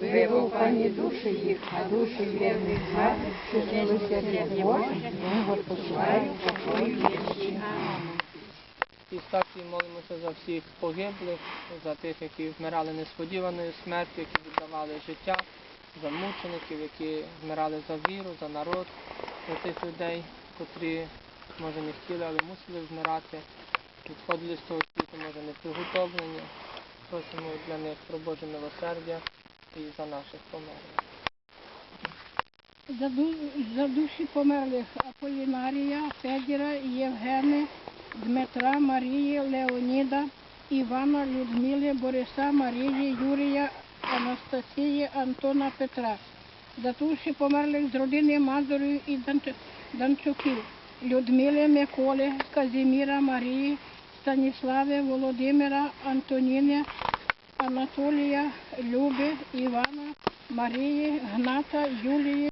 Вилукані душі їх, а душі вірних згадів, що з милосердя Боже, не відпочивають покої вічні. І статі молимося за всіх погиблих, за тих, які вмирали несподіваною смертю, які віддавали життя, за мучеників, які вмирали за віру, за народ, за тих людей, котрі, може, не хотіли, але мусили вмирати, відходили з того світу, може, не приготовлені. Просимо для них про Боже милосердя і за наших померлих. За, душі померлих Аполінарія, Федіра, Євгени, Дмитра, Марії, Леоніда, Івана, Людмили, Бориса, Марії, Юрія, Анастасії, Антона, Петра. За душі померлих з родини Мазурів і Данчуків, Людмили, Миколи, Казіміра, Марії, Станіслави, Володимира, Антоніни, Анатолія, Люби, Івана, Марії, Гната, Юлії.